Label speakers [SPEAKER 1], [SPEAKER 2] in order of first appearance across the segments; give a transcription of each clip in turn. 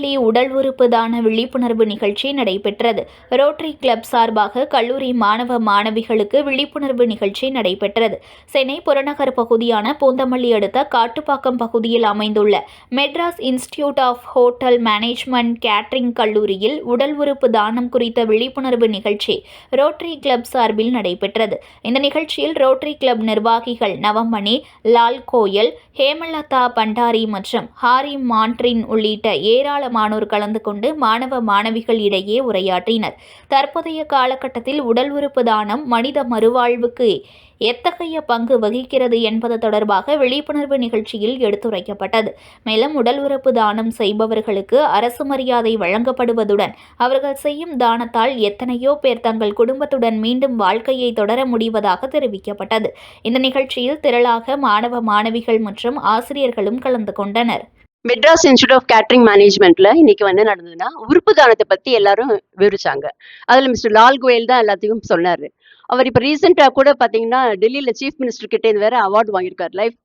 [SPEAKER 1] உடல் உறுப்பு தான விழிப்புணர்வு நிகழ்ச்சி நடைபெற்றது. ரோட்டரி கிளப் சார்பாக கல்லூரி மாணவ மாணவிகளுக்கு விழிப்புணர்வு நிகழ்ச்சி நடைபெற்றது. சென்னை புறநகர் பகுதியான பூந்தமல்லி அடுத்த காட்டுப்பாக்கம் பகுதியில் அமைந்துள்ள Madras institute of hotel management catering கல்லூரியில் உடல் உறுப்பு தானம் குறித்த விழிப்புணர்வு நிகழ்ச்சி ரோட்டரி கிளப் சார்பில் நடைபெற்றது. இந்த நிகழ்ச்சியில் ரோட்டரி கிளப் நிர்வாகிகள் நவமணி லால் கோயல் ஹேமலதா பண்டாரி மற்றும் ஹாரி மான்ட்ரின் உள்ளிட்ட ஏராளமானோர் கலந்து கொண்டு மாணவ மாணவிகள் இடையே உரையாற்றினர். தற்போதைய காலகட்டத்தில் உடல் உறுப்பு தானம் மனித மறுவாழ்வுக்கு எத்தகைய பங்கு வகிக்கிறது என்பது தொடர்பாக விழிப்புணர்வு நிகழ்ச்சியில் எடுத்துரைக்கப்பட்டது. மேலும் உடல் உறுப்பு தானம் செய்பவர்களுக்கு அரசு மரியாதை வழங்கப்படுவதுடன் அவர்கள் செய்யும் தானத்தால் எத்தனையோ பேர் தங்கள் குடும்பத்துடன் மீண்டும் வாழ்க்கையை தொடர முடிவதாக தெரிவிக்கப்பட்டது. இந்த நிகழ்ச்சியில் திரளாக மாணவ மாணவிகள் மற்றும் ஆசிரியர்களும் கலந்து கொண்டனர்.
[SPEAKER 2] மெட்ராஸ் இன்ஸ்டியூட் ஆஃப் கேட்டரிங் மேனேஜ்மெண்ட்ல இன்னைக்கு வந்து நடந்ததுன்னா உறுப்பு தானத்தை பத்தி எல்லாரும் விவரிச்சாங்க. அதுல மிஸ்டர் லால் கோயல் தான் எல்லாத்தையும் சொன்னாரு. அவர் இப்போ ரீசெண்டாக கூட பார்த்தீங்கன்னா டெல்லியில் சீஃப் மினிஸ்டர் கிட்டே இருந்து வேற அவார்டு வாங்கியிருக்காரு. லைஃப்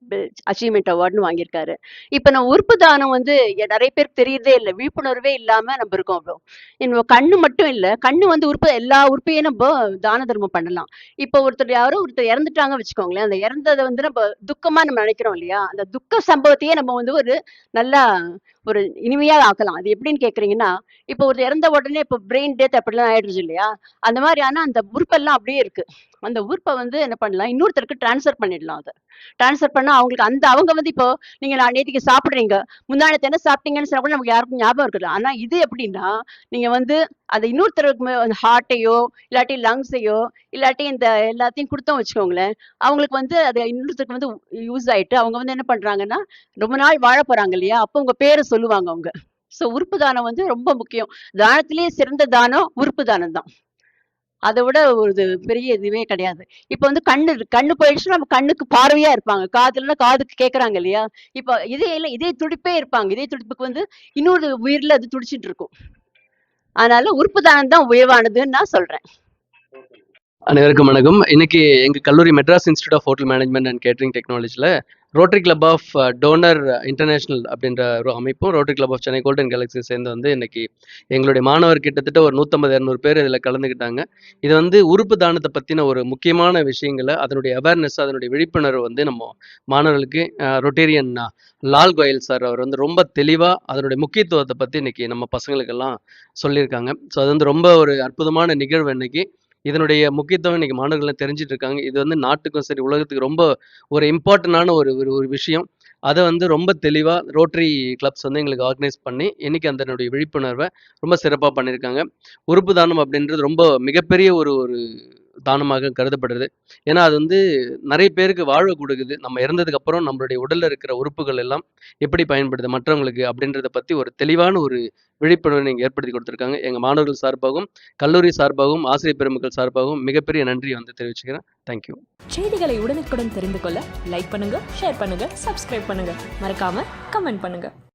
[SPEAKER 2] அச்சீவ்மெண்ட் அவார்டுன்னு வாங்கியிருக்காரு. இப்போ நம்ம உறுப்பு தானம் வந்து நிறைய பேருக்கு தெரியுதே இல்லை. விழிப்புணர்வே இல்லாமல் நம்ம இருக்கோம் அவ்வளோ நம்ம கண்ணு மட்டும் இல்லை கண்ணு வந்து உறுப்பு எல்லா உறுப்பையும் நம்ம தான தர்மம் பண்ணலாம். இப்போ ஒருத்தர் யாரோ ஒருத்தர் இறந்துட்டாங்க வச்சுக்கோங்களேன் அந்த இறந்ததை வந்து நம்ம துக்கமாக நம்ம நினைக்கிறோம் இல்லையா? அந்த துக்க சம்பவத்தையே நம்ம வந்து ஒரு நல்லா ஒரு இனிமையா ஆக்கலாம். அது எப்படின்னு கேட்குறீங்கன்னா இப்போ ஒரு இறந்த உடனே இப்போ பிரெயின் டெத் அப்படிலாம் ஆயிடுச்சு இல்லையா? அந்த மாதிரி அந்த உறுப்பெல்லாம் அப்படியே இருக்கு. அந்த உறுப்பை வந்து என்ன பண்ணலாம்? இன்னொருத்தருக்கு டிரான்ஸ்ஃபர் பண்ணிடலாம் அதை. டிரான்ஸ்ஃபர் பண்ணா அவங்களுக்கு அந்த அவங்க வந்து இப்போ நீங்கள் நான் நேத்திக்கு சாப்பிடுறீங்க. முந்தானத்தை என்ன சாப்பிட்டீங்கன்னு சொன்னா கூட நமக்கு யாருக்கும் ஞாபகம் இருக்குது. ஆனால் இது எப்படின்னா நீங்க வந்து அதை இன்னொருத்தருக்கு ஹார்ட்டையோ இல்லாட்டி லங்ஸையோ இல்லாட்டி இந்த எல்லாத்தையும் கொடுத்தோம் வச்சுக்கோங்களேன் அவங்களுக்கு வந்து அது இன்னொருத்தருக்கு வந்து யூஸ் ஆயிட்டு அவங்க வந்து என்ன பண்றாங்கன்னா ரொம்ப நாள் வாழ போறாங்க இல்லையா? அப்போ உங்க பேரை சொல்லுவாங்க அவங்க. சோ உறுப்பு தானம் வந்து ரொம்ப முக்கியம். தானத்திலேயே சிறந்த தானம் உறுப்பு தானம் தான் அதை விட ஒரு பெரிய இதுவே கிடையாது. இப்போ வந்து கண்ணு கண்ணு போயிடுச்சுன்னா நம்ம கண்ணுக்கு பார்வையா இருப்பாங்க. காதுலன்னா காதுக்கு கேட்கறாங்க இல்லையா? இப்போ இதே இல்லை இதே துடிப்பே இருப்பாங்க. இதே துடிப்புக்கு வந்து இன்னொரு உயிர்ல அது துடிச்சிட்டு இருக்கும். அதனால உறுப்பு தானம் தான் உயர்வானதுன்னு நான் சொல்றேன்.
[SPEAKER 3] அனைவருக்கும் வணக்கம். இன்னைக்கு எங்கள் கல்லூரி Madras institute of hotel management and catering டெக்னாலஜியில் rotary club of toner international அப்படின்ற ஒரு அமைப்பும் rotary club of Chennai golden galaxy சேர்ந்து வந்து இன்னைக்கு எங்களுடைய மாணவர் கிட்டத்தட்ட ஒரு நூற்றம்பது இரநூறு பேர் இதில் கலந்துக்கிட்டாங்க இது வந்து உறுப்பு தானத்தை பற்றின ஒரு முக்கியமான விஷயங்களை அதனுடைய அவேர்னஸ் அதனுடைய விழிப்புணர்வு வந்து நம்ம மாணவர்களுக்கு ரொட்டேரியன் லால் கோயல் சார் அவர் வந்து ரொம்ப தெளிவாக அதனுடைய முக்கியத்துவத்தை பற்றி இன்னைக்கு நம்ம பசங்களுக்கெல்லாம் சொல்லியிருக்காங்க. ஸோ அது வந்து ரொம்ப ஒரு அற்புதமான நிகழ்வு இன்னைக்கு. இதனுடைய முக்கியத்துவம் இன்னைக்கு மாணவர்கள் தெரிஞ்சுட்டு இருக்காங்க இது வந்து நாட்டுக்கும் சரி உலகத்துக்கு ரொம்ப ஒரு இம்பார்ட்டண்டான ஒரு ஒரு ஒரு விஷயம். அதை வந்து ரொம்ப தெளிவாக ரோட்டரி கிளப்ஸ் வந்து எங்களுக்கு ஆர்கனைஸ் பண்ணி இன்னைக்கு அதனுடைய விழிப்புணர்வை ரொம்ப சிறப்பாக பண்ணியிருக்காங்க. உறுப்பு தானம் அப்படின்றது ரொம்ப மிகப்பெரிய ஒரு ஒரு தானமாக கருதப்படுது ஏன்னா அது வந்து நிறைய பேருக்கு வாழ்வு கொடுக்குது. நம்ம இறந்ததுக்கு அப்புறம் நம்மளுடைய உடல்ல இருக்கிற உறுப்புகள் எல்லாம் எப்படி பயன்படுது மற்றவங்களுக்கு அப்படின்றத பத்தி ஒரு தெளிவான ஒரு விழிப்புணர்வை நீங்கள் ஏற்படுத்தி கொடுத்துருக்காங்க. எங்கள் மாணவர்கள் சார்பாகவும் கல்லூரி சார்பாகவும் ஆசிரியர் பெருமக்கள் சார்பாகவும் மிகப்பெரிய நன்றி வந்து தெரிவிச்சுக்கிறேன். தேங்க்யூ
[SPEAKER 4] செய்திகளை உடனுக்குடன் தெரிந்து கொள்ள லைக் பண்ணுங்க ஷேர் பண்ணுங்க சப்ஸ்கிரைப் பண்ணுங்க. மறக்காம கமெண்ட் பண்ணுங்க.